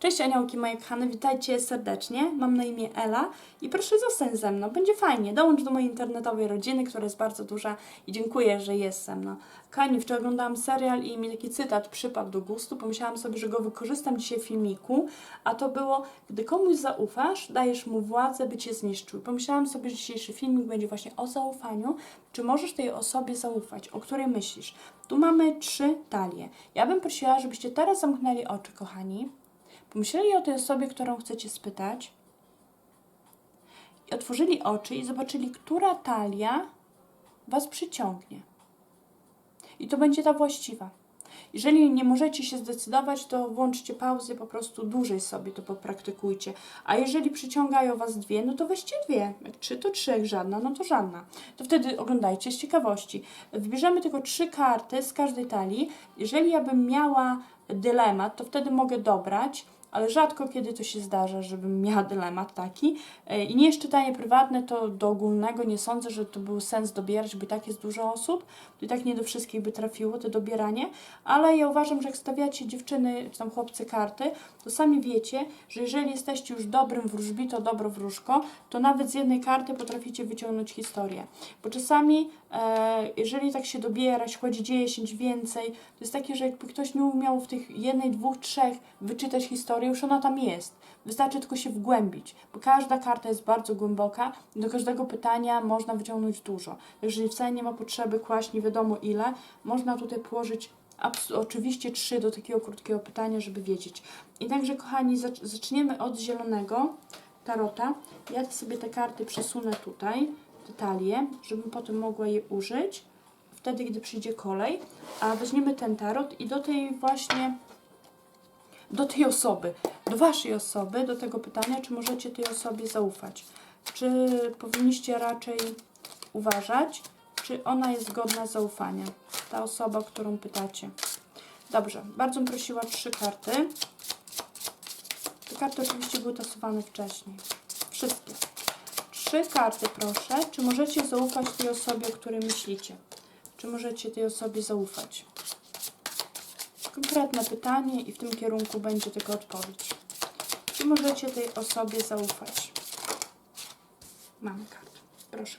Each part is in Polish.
Cześć aniołki moje kochane, witajcie serdecznie. Mam na imię Ela i proszę zostań ze mną, będzie fajnie. Dołącz do mojej internetowej rodziny, która jest bardzo duża i dziękuję, że jest ze mną. Kochani, wczoraj oglądałam serial i mi taki cytat przypadł do gustu. Pomyślałam sobie, że go wykorzystam dzisiaj w filmiku, a to było, gdy komuś zaufasz, dajesz mu władzę, by cię zniszczył. Pomyślałam sobie, że dzisiejszy filmik będzie właśnie o zaufaniu. Czy możesz tej osobie zaufać, o której myślisz? Tu mamy trzy talie. Ja bym prosiła, żebyście teraz zamknęli oczy, kochani. Pomyśleli o tej osobie, którą chcecie spytać, i otworzyli oczy i zobaczyli, która talia Was przyciągnie. I to będzie ta właściwa. Jeżeli nie możecie się zdecydować, to włączcie pauzę, po prostu dłużej sobie to popraktykujcie. A jeżeli przyciągają Was dwie, no to weźcie dwie. Jak trzy, to trzy, jak żadna, no to żadna. To wtedy oglądajcie z ciekawości. Wybierzemy tylko trzy karty z każdej talii. Jeżeli ja bym miała dylemat, to wtedy mogę dobrać ale rzadko kiedy to się zdarza, żebym miała dylemat taki. E, I nie jest czytanie prywatne, to do ogólnego nie sądzę, że to był sens dobierać, bo tak jest dużo osób, to i tak nie do wszystkich by trafiło to dobieranie, ale ja uważam, że jak stawiacie dziewczyny czy tam chłopcy karty, to sami wiecie, że jeżeli jesteście już dobrym wróżbito, dobro wróżko, to nawet z jednej karty potraficie wyciągnąć historię. Bo czasami, e, jeżeli tak się dobiera, chodzi 10 więcej, to jest takie, że jakby ktoś nie umiał w tych jednej, dwóch, trzech wyczytać historię, już ona tam jest. Wystarczy tylko się wgłębić, bo każda karta jest bardzo głęboka i do każdego pytania można wyciągnąć dużo. Jeżeli wcale nie ma potrzeby kłaść nie wiadomo ile, można tutaj położyć oczywiście trzy do takiego krótkiego pytania, żeby wiedzieć. I także, kochani, zac zaczniemy od zielonego tarota. Ja sobie te karty przesunę tutaj, te talie, żebym potem mogła je użyć wtedy, gdy przyjdzie kolej. A weźmiemy ten tarot i do tej właśnie do tej osoby, do waszej osoby, do tego pytania, czy możecie tej osobie zaufać. Czy powinniście raczej uważać, czy ona jest godna zaufania, ta osoba, którą pytacie. Dobrze, bardzo prosiła trzy karty. Te karty oczywiście były tasowane wcześniej. Wszystkie. Trzy karty proszę. Czy możecie zaufać tej osobie, o której myślicie? Czy możecie tej osobie zaufać? Konkretne pytanie i w tym kierunku będzie tylko odpowiedź. Czy możecie tej osobie zaufać? Mamy kartę. Proszę.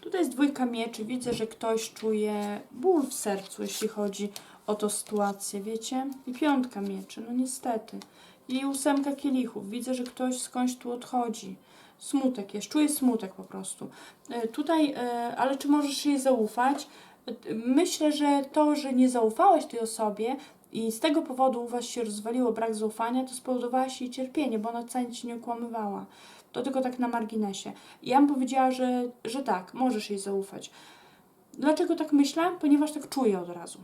Tutaj jest dwójka mieczy. Widzę, że ktoś czuje ból w sercu, jeśli chodzi o tą sytuację, wiecie? I piątka mieczy, no niestety. I ósemka kielichów. Widzę, że ktoś skądś tu odchodzi. Smutek jest, czuję smutek po prostu. E, tutaj, e, ale czy możesz jej zaufać? Myślę, że to, że nie zaufałaś tej osobie i z tego powodu u Was się rozwaliło brak zaufania, to spowodowałaś jej cierpienie, bo ona wcale Ci nie okłamywała. To tylko tak na marginesie. Ja bym powiedziała, że, że tak, możesz jej zaufać. Dlaczego tak myślę? Ponieważ tak czuję od razu.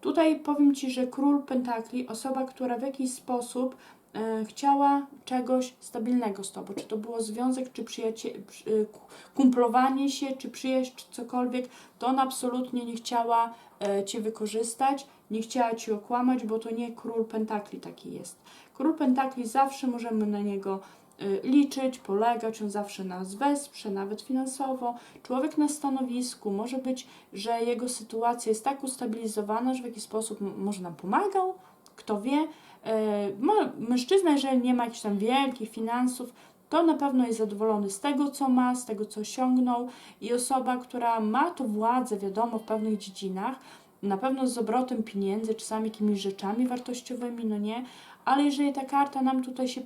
Tutaj powiem Ci, że król pentakli, osoba, która w jakiś sposób chciała czegoś stabilnego z tobą. Czy to było związek, czy przyjacie, e, kumplowanie się, czy przyjaźń, czy cokolwiek, to ona absolutnie nie chciała e, cię wykorzystać, nie chciała cię okłamać, bo to nie król pentakli taki jest. Król pentakli zawsze możemy na niego liczyć, polegać, on zawsze nas wesprze, nawet finansowo. Człowiek na stanowisku może być, że jego sytuacja jest tak ustabilizowana, że w jakiś sposób może nam pomagał, kto wie, E, mężczyzna, jeżeli nie ma jakichś tam wielkich finansów, to na pewno jest zadowolony z tego, co ma, z tego, co osiągnął i osoba, która ma tu władzę, wiadomo, w pewnych dziedzinach, na pewno z obrotem pieniędzy, czasami jakimiś rzeczami wartościowymi, no nie, ale jeżeli ta karta nam tutaj się,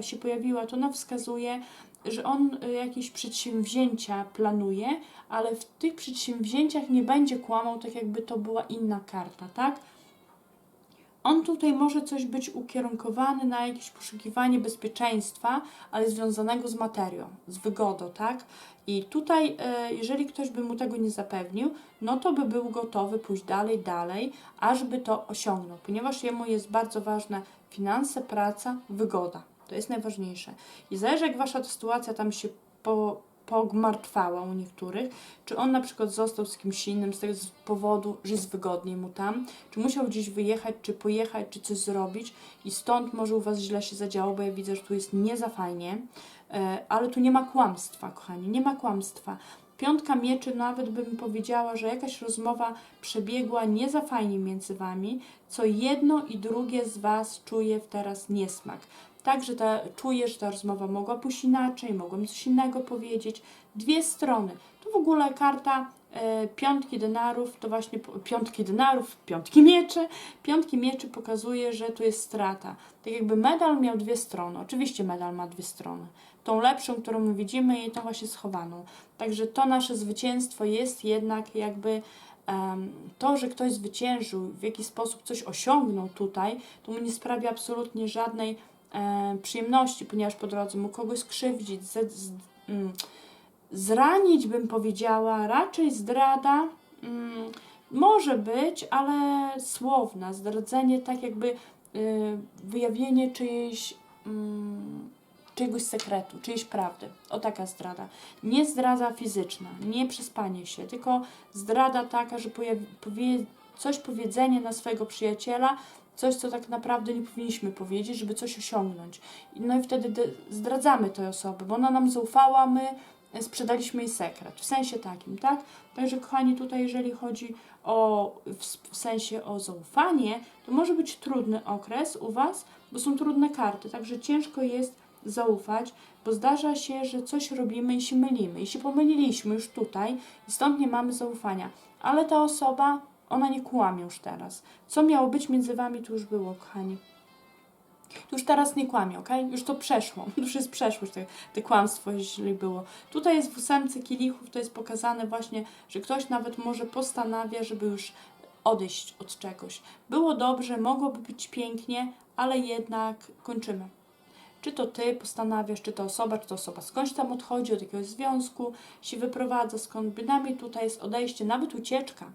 się pojawiła, to ona wskazuje, że on e, jakieś przedsięwzięcia planuje, ale w tych przedsięwzięciach nie będzie kłamał, tak jakby to była inna karta, tak? On tutaj może coś być ukierunkowany na jakieś poszukiwanie bezpieczeństwa, ale związanego z materią, z wygodą, tak? I tutaj, e, jeżeli ktoś by mu tego nie zapewnił, no to by był gotowy pójść dalej, dalej, ażby to osiągnął, ponieważ jemu jest bardzo ważne finanse, praca, wygoda. To jest najważniejsze. I zależy, jak wasza sytuacja tam się po, pogmartwała u niektórych, czy on na przykład został z kimś innym z tego powodu, że jest wygodniej mu tam, czy musiał gdzieś wyjechać, czy pojechać, czy coś zrobić i stąd może u Was źle się zadziało, bo ja widzę, że tu jest nie za fajnie, e, ale tu nie ma kłamstwa, kochani, nie ma kłamstwa. Piątka mieczy nawet bym powiedziała, że jakaś rozmowa przebiegła nie za fajnie między wami, co jedno i drugie z was czuje teraz niesmak. Także ta, czuję, że ta rozmowa mogła pójść inaczej, mogłem coś innego powiedzieć. Dwie strony. Tu w ogóle karta e, piątki denarów, to właśnie piątki denarów, piątki mieczy. Piątki mieczy pokazuje, że tu jest strata. Tak jakby medal miał dwie strony. Oczywiście medal ma dwie strony. Tą lepszą, którą my widzimy i tą właśnie schowaną. Także to nasze zwycięstwo jest jednak jakby to, że ktoś zwyciężył, w jakiś sposób coś osiągnął tutaj, to mu nie sprawia absolutnie żadnej przyjemności, ponieważ po drodze mógł kogoś skrzywdzić, z, z, mm, zranić, bym powiedziała, raczej zdrada mm, może być, ale słowna, zdradzenie tak jakby y, wyjawienie czyjejś, mm, czyjegoś sekretu, czyjejś prawdy. O taka zdrada. Nie zdrada fizyczna, nie przespanie się, tylko zdrada taka, że powie, coś powiedzenie na swojego przyjaciela, coś, co tak naprawdę nie powinniśmy powiedzieć, żeby coś osiągnąć. No i wtedy zdradzamy tej osoby, bo ona nam zaufała, my sprzedaliśmy jej sekret. W sensie takim, tak? Także kochani, tutaj jeżeli chodzi o w sensie o zaufanie, to może być trudny okres u Was, bo są trudne karty, także ciężko jest zaufać, bo zdarza się, że coś robimy i się mylimy. I się pomyliliśmy już tutaj i stąd nie mamy zaufania. Ale ta osoba, ona nie kłamie już teraz. Co miało być między Wami, to już było, kochani. Już teraz nie kłamie, ok? Już to przeszło. Już jest przeszłość, te, te kłamstwo, jeśli było. Tutaj jest w ósemce kielichów, to jest pokazane właśnie, że ktoś nawet może postanawia, żeby już odejść od czegoś. Było dobrze, mogłoby być pięknie, ale jednak kończymy. Czy to ty postanawiasz, czy to osoba, czy to osoba skądś tam odchodzi, od jakiegoś związku się wyprowadza, skąd bynajmniej tutaj jest odejście, nawet ucieczka.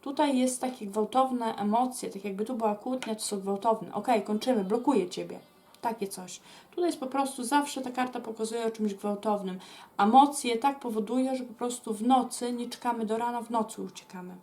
Tutaj jest takie gwałtowne emocje, tak jakby tu była kłótnia, to są gwałtowne. Okej, kończymy, blokuje ciebie. Takie coś. Tutaj jest po prostu zawsze ta karta pokazuje o czymś gwałtownym. Emocje tak powoduje, że po prostu w nocy nie czekamy do rana, w nocy uciekamy.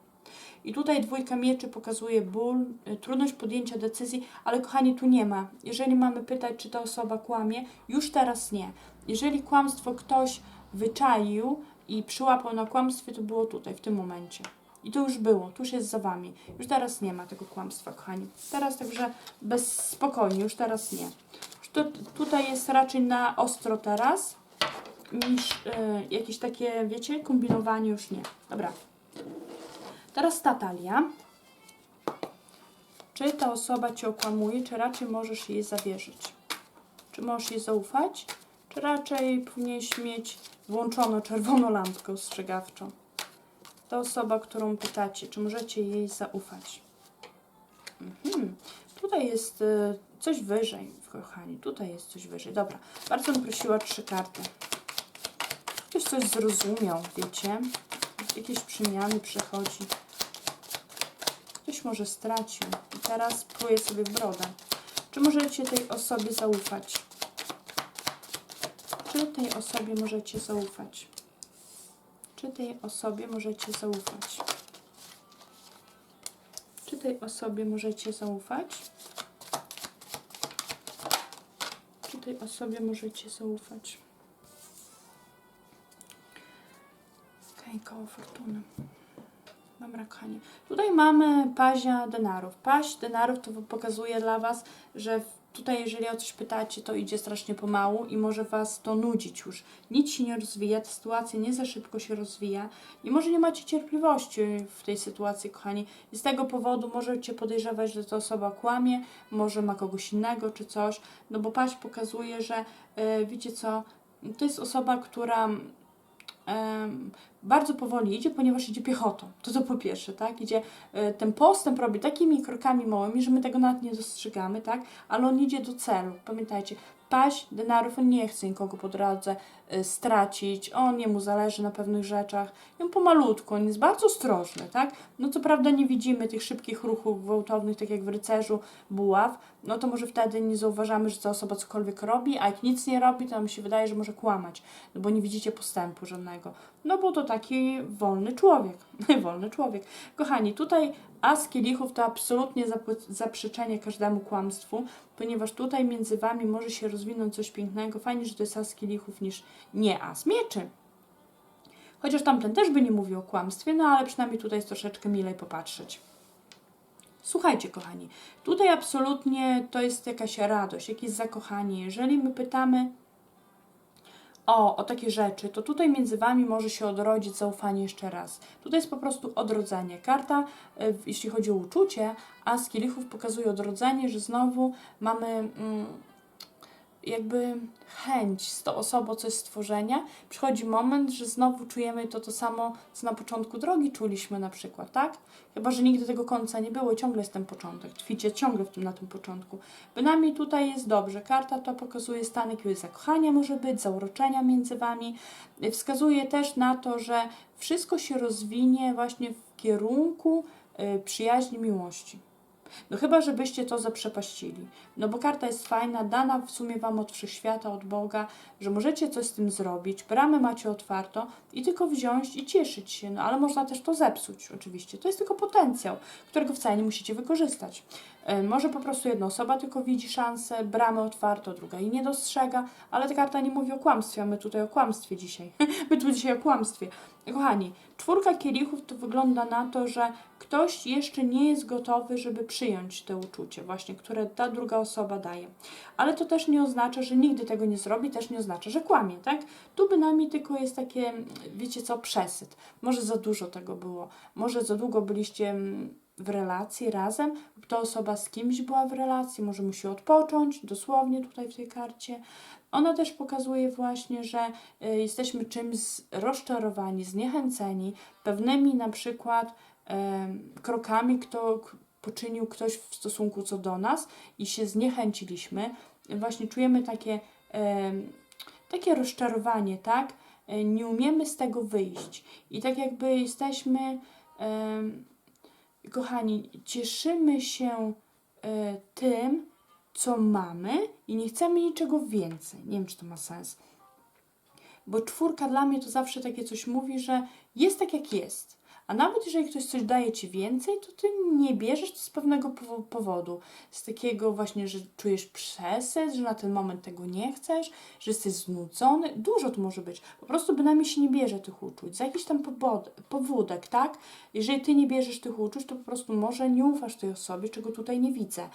I tutaj dwójka mieczy pokazuje ból, y, trudność podjęcia decyzji, ale kochani, tu nie ma. Jeżeli mamy pytać, czy ta osoba kłamie, już teraz nie. Jeżeli kłamstwo ktoś wyczaił i przyłapał na kłamstwie, to było tutaj, w tym momencie. I to już było, tu już jest za wami. Już teraz nie ma tego kłamstwa, kochani. Teraz także bez spokojnie, już teraz nie. To, tutaj jest raczej na ostro teraz, niż y, jakieś takie, wiecie, kombinowanie już nie. Dobra. Teraz ta talia. Czy ta osoba Cię okłamuje, czy raczej możesz jej zawierzyć? Czy możesz jej zaufać, czy raczej powinieneś mieć włączoną czerwoną lampkę ostrzegawczą? Ta osoba, którą pytacie, czy możecie jej zaufać? Mhm. Tutaj jest y, coś wyżej, kochani. Tutaj jest coś wyżej. Dobra, bardzo bym prosiła trzy karty. Ktoś coś zrozumiał, wiecie? Jakieś przemiany przechodzi. Ktoś może stracił i teraz pluje sobie w brodę. Czy możecie tej osobie zaufać? Czy tej osobie możecie zaufać? Czy tej osobie możecie zaufać? Czy tej osobie możecie zaufać? Czy tej osobie możecie zaufać? Koło fortuny. Dobra, kochani. Tutaj mamy pazia denarów. Paź denarów to pokazuje dla Was, że tutaj jeżeli o coś pytacie, to idzie strasznie pomału i może Was to nudzić już. Nic się nie rozwija, ta sytuacja nie za szybko się rozwija i może nie macie cierpliwości w tej sytuacji, kochani. I z tego powodu możecie podejrzewać, że ta osoba kłamie, może ma kogoś innego czy coś, no bo paź pokazuje, że e, wiecie co, to jest osoba, która bardzo powoli idzie, ponieważ idzie piechotą. To to po pierwsze, tak? Idzie, e, ten postęp robi takimi krokami małymi, że my tego nawet nie dostrzegamy, tak? Ale on idzie do celu. Pamiętajcie, paź denarów, on nie chce nikogo po drodze e, stracić, on jemu zależy na pewnych rzeczach. I on pomalutku, on jest bardzo ostrożny, tak? No co prawda nie widzimy tych szybkich ruchów gwałtownych, tak jak w rycerzu buław, no to może wtedy nie zauważamy, że ta osoba cokolwiek robi, a jak nic nie robi, to nam się wydaje, że może kłamać, no bo nie widzicie postępu żadnego. No bo to taki wolny człowiek. wolny człowiek. Kochani, tutaj as kielichów to absolutnie zap- zaprzeczenie każdemu kłamstwu, ponieważ tutaj między wami może się rozwinąć coś pięknego. Fajnie, że to jest as kielichów niż nie as mieczy. Chociaż tamten też by nie mówił o kłamstwie, no ale przynajmniej tutaj jest troszeczkę milej popatrzeć. Słuchajcie, kochani, tutaj absolutnie to jest jakaś radość, jakieś zakochanie. Jeżeli my pytamy o, o takie rzeczy, to tutaj między Wami może się odrodzić zaufanie jeszcze raz. Tutaj jest po prostu odrodzenie. Karta, y, jeśli chodzi o uczucie, a z kielichów pokazuje odrodzenie, że znowu mamy mm, jakby chęć z tą osobą coś stworzenia. Przychodzi moment, że znowu czujemy to to samo, co na początku drogi czuliśmy na przykład, tak? Chyba, że nigdy tego końca nie było, ciągle jest ten początek. Tkwicie ciągle w tym, na tym początku. Bynajmniej tutaj jest dobrze. Karta ta pokazuje stan jakiegoś zakochania może być, zauroczenia między Wami. Wskazuje też na to, że wszystko się rozwinie właśnie w kierunku y, przyjaźni, miłości. No chyba, żebyście to zaprzepaścili. No bo karta jest fajna, dana w sumie Wam od Wszechświata, od Boga, że możecie coś z tym zrobić, bramę macie otwartą i tylko wziąć i cieszyć się. No ale można też to zepsuć oczywiście. To jest tylko potencjał, którego wcale nie musicie wykorzystać. E, Może po prostu jedna osoba tylko widzi szansę, bramę otwartą, druga jej nie dostrzega, ale ta karta nie mówi o kłamstwie, a my tutaj o kłamstwie dzisiaj. my tu dzisiaj o kłamstwie. Kochani, czwórka kielichów to wygląda na to, że ktoś jeszcze nie jest gotowy, żeby przyjąć te uczucie, właśnie, które ta druga osoba daje. Ale to też nie oznacza, że nigdy tego nie zrobi, też nie oznacza, że kłamie, tak? Tu bynajmniej tylko jest takie, wiecie co, przesyt. Może za dużo tego było, może za długo byliście mm, w relacji razem, ta osoba z kimś była w relacji, może musi odpocząć, dosłownie tutaj w tej karcie. Ona też pokazuje właśnie, że y, jesteśmy czymś rozczarowani, zniechęceni pewnymi na przykład krokami, kto poczynił ktoś w stosunku co do nas i się zniechęciliśmy. Właśnie czujemy takie, takie rozczarowanie, tak? E, Nie umiemy z tego wyjść. I tak jakby jesteśmy, kochani, cieszymy się e, tym, co mamy i nie chcemy niczego więcej. Nie wiem, czy to ma sens. Bo czwórka dla mnie to zawsze takie coś mówi, że jest tak, jak jest. A nawet jeżeli ktoś coś daje ci więcej, to ty nie bierzesz to z pewnego powo- powodu. Z takiego właśnie, że czujesz przesyt, że na ten moment tego nie chcesz, że jesteś znudzony. Dużo tu może być. Po prostu bynajmniej się nie bierze tych uczuć. Za jakiś tam powódek, tak? Jeżeli ty nie bierzesz tych uczuć, to po prostu może nie ufasz tej osobie, czego tutaj nie widzę.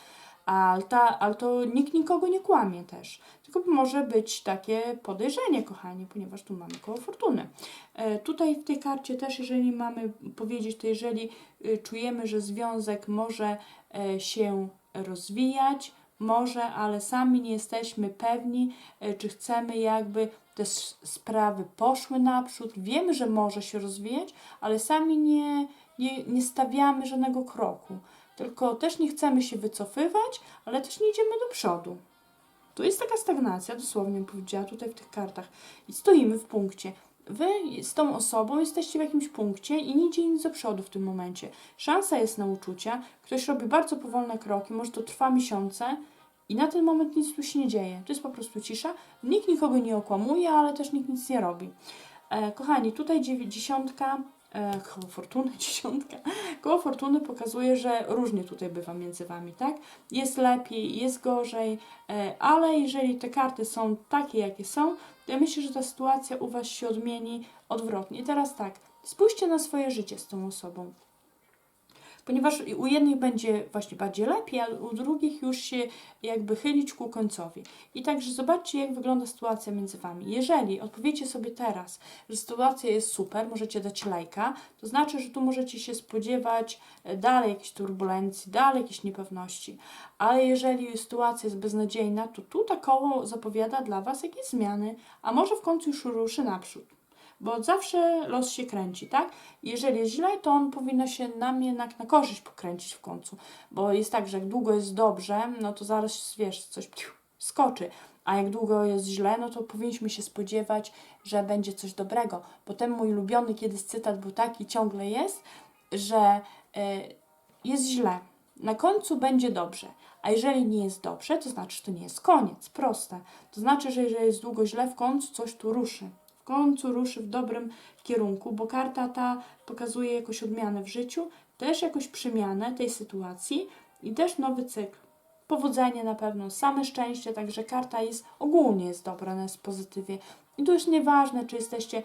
Ale, ta, ale to nikt nikogo nie kłamie też. Tylko może być takie podejrzenie, kochanie, ponieważ tu mamy koło fortuny. E, tutaj w tej karcie też, jeżeli mamy powiedzieć, to jeżeli y, czujemy, że związek może e, się rozwijać, może, ale sami nie jesteśmy pewni, e, czy chcemy jakby te sprawy poszły naprzód. Wiemy, że może się rozwijać, ale sami nie, nie, nie stawiamy żadnego kroku. Tylko też nie chcemy się wycofywać, ale też nie idziemy do przodu. Tu jest taka stagnacja, dosłownie powiedziała tutaj w tych kartach. I stoimy w punkcie. Wy z tą osobą jesteście w jakimś punkcie i nie idzie nic do przodu w tym momencie. Szansa jest na uczucia. Ktoś robi bardzo powolne kroki, może to trwa miesiące i na ten moment nic tu się nie dzieje. To jest po prostu cisza. Nikt nikogo nie okłamuje, ale też nikt nic nie robi. E, kochani, tutaj dziewię- dziesiątka, e, koło fortuny, dziesiątka, koło fortuny pokazuje, że różnie tutaj bywa między Wami, tak? Jest lepiej, jest gorzej, e, ale jeżeli te karty są takie, jakie są, to ja myślę, że ta sytuacja u Was się odmieni odwrotnie. I teraz tak, spójrzcie na swoje życie z tą osobą. Ponieważ u jednych będzie właśnie bardziej lepiej, a u drugich już się jakby chylić ku końcowi. I także zobaczcie, jak wygląda sytuacja między Wami. Jeżeli odpowiecie sobie teraz, że sytuacja jest super, możecie dać lajka, to znaczy, że tu możecie się spodziewać e, dalej jakichś turbulencji, dalej jakichś niepewności. Ale jeżeli sytuacja jest beznadziejna, to tu ta koło zapowiada dla Was jakieś zmiany, a może w końcu już ruszy naprzód. Bo zawsze los się kręci, tak? Jeżeli jest źle, to on powinno się nam jednak na korzyść pokręcić w końcu. Bo jest tak, że jak długo jest dobrze, no to zaraz, wiesz, coś piu, skoczy. A jak długo jest źle, no to powinniśmy się spodziewać, że będzie coś dobrego. Potem mój ulubiony kiedyś cytat był taki, ciągle jest, że y, jest źle. Na końcu będzie dobrze. A jeżeli nie jest dobrze, to znaczy, że to nie jest koniec. Proste. To znaczy, że jeżeli jest długo źle, w końcu coś tu ruszy. Końcu ruszy w dobrym kierunku, bo karta ta pokazuje jakąś odmianę w życiu, też jakąś przemianę tej sytuacji i też nowy cykl. Powodzenie na pewno, same szczęście, także karta jest ogólnie jest dobra, ona jest w pozytywie, I to już nieważne, czy jesteście e,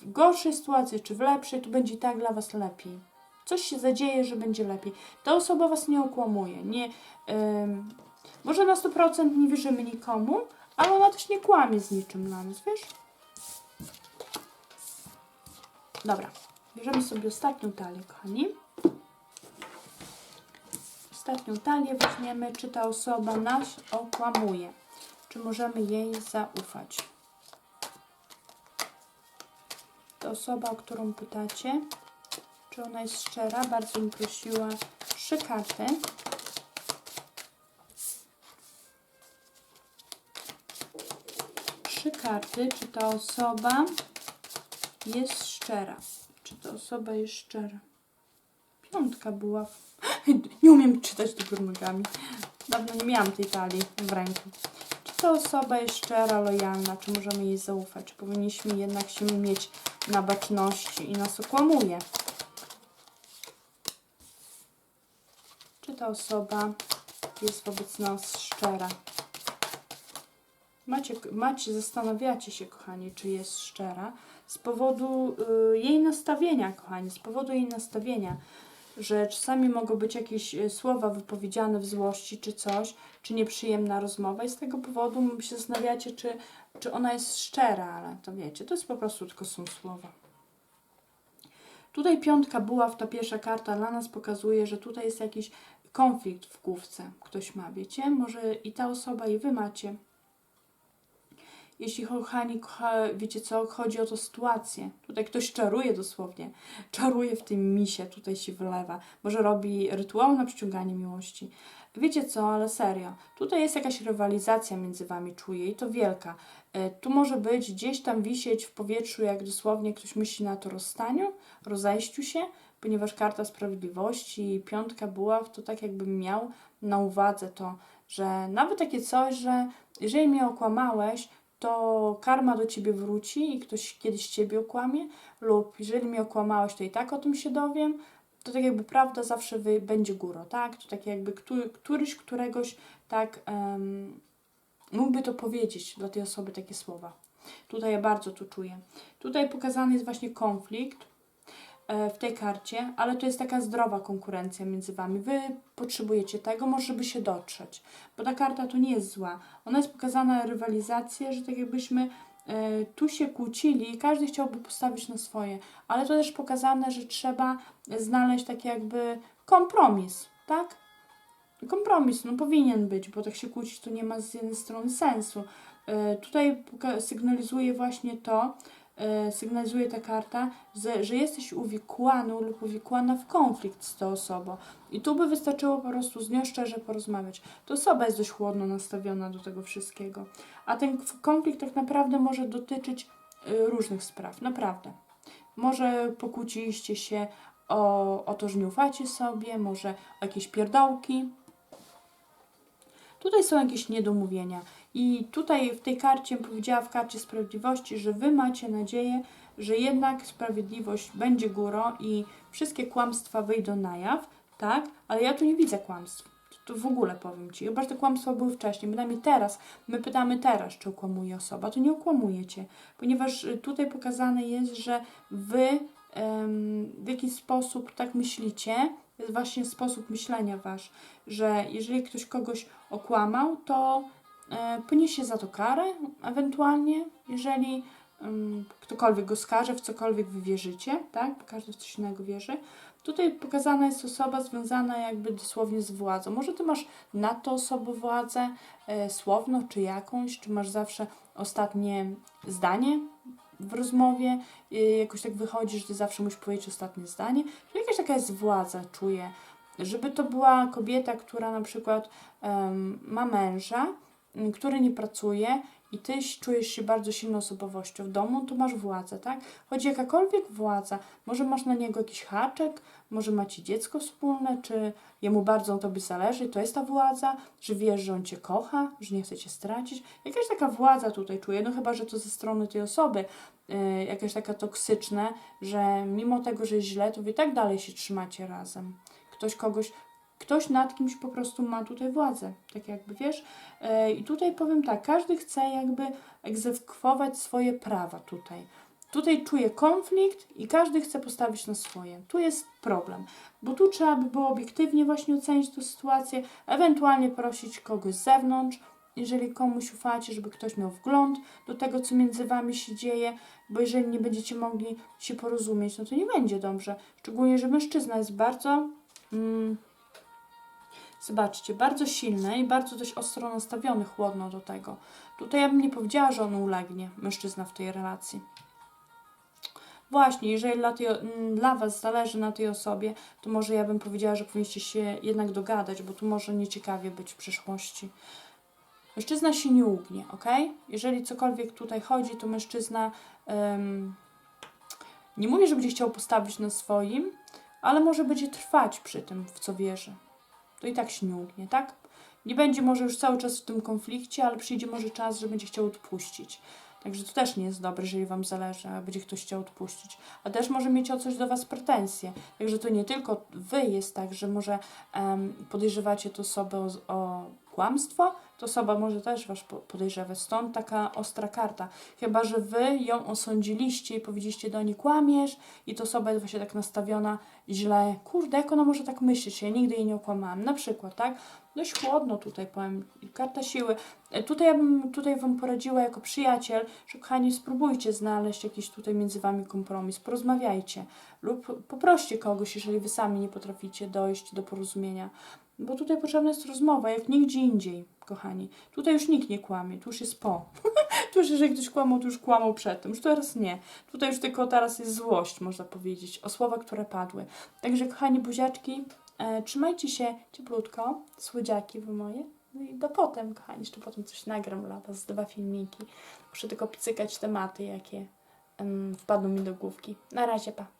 w gorszej sytuacji, czy w lepszej, to będzie i tak dla Was lepiej. Coś się zadzieje, że będzie lepiej. Ta osoba Was nie okłamuje. Nie, może na 100% nie wierzymy nikomu, ale ona też nie kłamie z niczym dla nas, wiesz? Dobra, bierzemy sobie ostatnią talię, kochani. Ostatnią talię weźmiemy, czy ta osoba nas okłamuje. Czy możemy jej zaufać? To osoba, o którą pytacie, czy ona jest szczera, bardzo mi prosiła trzy karty. Trzy karty, czy ta osoba jest szczera? Czy ta osoba jest szczera? Piątka była. Nie umiem czytać do nogami. Dawno nie miałam tej talii w ręku. Czy ta osoba jest szczera, lojalna? Czy możemy jej zaufać? Czy powinniśmy jednak się mieć na baczności i nas okłamuje? Czy ta osoba jest wobec nas szczera? Macie, macie, zastanawiacie się, kochani, czy jest szczera z powodu y, jej nastawienia, kochani, z powodu jej nastawienia, że czasami mogą być jakieś y, słowa wypowiedziane w złości, czy coś, czy nieprzyjemna rozmowa i z tego powodu się zastanawiacie, czy, czy ona jest szczera, ale to wiecie, to jest po prostu tylko są słowa. Tutaj piątka buław, ta pierwsza karta dla nas pokazuje, że tutaj jest jakiś konflikt w główce. Ktoś ma, wiecie? Może i ta osoba, i wy macie. Jeśli kochani, kocha, wiecie co, chodzi o to sytuację. Tutaj ktoś czaruje dosłownie. Czaruje w tym misie, tutaj się wylewa. Może robi rytuał na przyciąganie miłości. Wiecie co, ale serio. Tutaj jest jakaś rywalizacja między wami, czuję i to wielka. E, Tu może być gdzieś tam wisieć w powietrzu, jak dosłownie ktoś myśli na to rozstaniu, rozejściu się, ponieważ karta sprawiedliwości i piątka buław to tak jakbym miał na uwadze to, że nawet takie coś, że jeżeli mnie okłamałeś, to karma do ciebie wróci i ktoś kiedyś ciebie okłamie, lub jeżeli mnie okłamałeś, to i tak o tym się dowiem, to tak jakby prawda zawsze wy, będzie górą, tak? To tak jakby który, któryś, któregoś tak em, mógłby to powiedzieć dla tej osoby takie słowa. Tutaj ja bardzo to czuję. Tutaj pokazany jest właśnie konflikt w tej karcie, ale to jest taka zdrowa konkurencja między wami. Wy potrzebujecie tego, może żeby się dotrzeć, bo ta karta to nie jest zła. Ona jest pokazana rywalizację, że tak jakbyśmy e, tu się kłócili, każdy chciałby postawić na swoje, ale to też pokazane, że trzeba znaleźć taki jakby kompromis, tak? Kompromis, no powinien być, bo tak się kłócić to nie ma z jednej strony sensu. E, Tutaj sygnalizuje właśnie to, e, sygnalizuje ta karta, że, że jesteś uwikłany lub uwikłana w konflikt z tą osobą. I tu by wystarczyło po prostu z nią szczerze porozmawiać. To osoba jest dość chłodno nastawiona do tego wszystkiego. A ten konflikt tak naprawdę może dotyczyć y, różnych spraw, naprawdę. Może pokłóciliście się o, o to, że nie ufacie sobie, może o jakieś pierdołki. Tutaj są jakieś niedomówienia. I tutaj w tej karcie powiedziała w karcie sprawiedliwości, że wy macie nadzieję, że jednak sprawiedliwość będzie górą i wszystkie kłamstwa wyjdą na jaw, tak? Ale ja tu nie widzę kłamstw. To w ogóle powiem Ci. Chyba, że te kłamstwa były wcześniej. Bynajmniej teraz. My pytamy teraz, czy okłamuje osoba. To nie okłamujecie. Ponieważ y, tutaj pokazane jest, że Wy w jakiś sposób tak myślicie, jest właśnie sposób myślenia Wasz, że jeżeli ktoś kogoś okłamał, to poniesie za to karę, ewentualnie, jeżeli em, ktokolwiek go skaże, w cokolwiek wy wierzycie, tak? Każdy w coś innego wierzy. Tutaj pokazana jest osoba związana jakby dosłownie z władzą. Może ty masz nad tą osobą władzę e, słowną, czy jakąś, czy masz zawsze ostatnie zdanie w rozmowie, e, jakoś tak wychodzi, że ty zawsze musisz powiedzieć ostatnie zdanie. To jakaś taka jest władza, czuję. Żeby to była kobieta, która na przykład em, ma męża, który nie pracuje i ty czujesz się bardzo silną osobowością w domu, to masz władzę, tak? Chodzi jakakolwiek władza. Może masz na niego jakiś haczek, może macie dziecko wspólne, czy jemu bardzo na tobie zależy, to jest ta władza, że wiesz, że on cię kocha, że nie chce cię stracić. Jakaś taka władza tutaj czuję, no chyba, że to ze strony tej osoby, yy, jakieś taka toksyczne, że mimo tego, że jest źle, to wy i tak dalej się trzymacie razem. Ktoś kogoś ktoś nad kimś po prostu ma tutaj władzę, tak jakby wiesz. E, I tutaj powiem tak, każdy chce jakby egzekwować swoje prawa tutaj. Tutaj czuję konflikt i każdy chce postawić na swoje. Tu jest problem, bo tu trzeba by było obiektywnie właśnie ocenić tę sytuację, ewentualnie prosić kogoś z zewnątrz, jeżeli komuś ufacie, żeby ktoś miał wgląd do tego, co między wami się dzieje, bo jeżeli nie będziecie mogli się porozumieć, no to nie będzie dobrze. Szczególnie, że mężczyzna jest bardzo, mm, zobaczcie, bardzo silny i bardzo dość ostro nastawiony chłodno do tego. Tutaj ja bym nie powiedziała, że on ulegnie, mężczyzna w tej relacji. Właśnie, jeżeli dla, tej, dla Was zależy na tej osobie, to może ja bym powiedziała, że powinniście się jednak dogadać, bo tu może nieciekawie być w przyszłości. Mężczyzna się nie ugnie, ok? Jeżeli cokolwiek tutaj chodzi, to mężczyzna em, nie mówię, że będzie chciał postawić na swoim, ale może będzie trwać przy tym, w co wierzy. To i tak się nie ugnie, tak? Nie będzie może już cały czas w tym konflikcie, ale przyjdzie może czas, że będzie chciał odpuścić. Także to też nie jest dobre, jeżeli Wam zależy, a będzie ktoś chciał odpuścić. A też może mieć o coś do Was pretensje. Także to nie tylko Wy jest tak, że może em, podejrzewacie tę osobę o, o kłamstwo, to osoba może też Was po- podejrzewać. Stąd taka ostra karta. Chyba, że Wy ją osądziliście i powiedzieliście do niej kłamiesz i to osoba jest właśnie tak nastawiona źle. Kurde, jak ona może tak myśleć? Ja nigdy jej nie okłamałam. Na przykład, tak? Dość chłodno tutaj powiem. Karta siły. E, Tutaj ja bym tutaj Wam poradziła jako przyjaciel, że kochani, spróbujcie znaleźć jakiś tutaj między Wami kompromis, porozmawiajcie lub poproście kogoś, jeżeli Wy sami nie potraficie dojść do porozumienia. Bo tutaj potrzebna jest rozmowa, jak nigdzie indziej, kochani. Tutaj już nikt nie kłamie, tu już jest po. tu już jeżeli ktoś kłamał, to już kłamał przedtem, już teraz nie. Tutaj już tylko teraz jest złość, można powiedzieć, o słowa, które padły. Także, kochani buziaczki, e, trzymajcie się cieplutko, słodziaki wy moje. No i do potem, kochani, jeszcze potem coś nagram dla Was, dwa filmiki. Muszę tylko pcykać tematy, jakie em, wpadną mi do główki. Na razie, pa.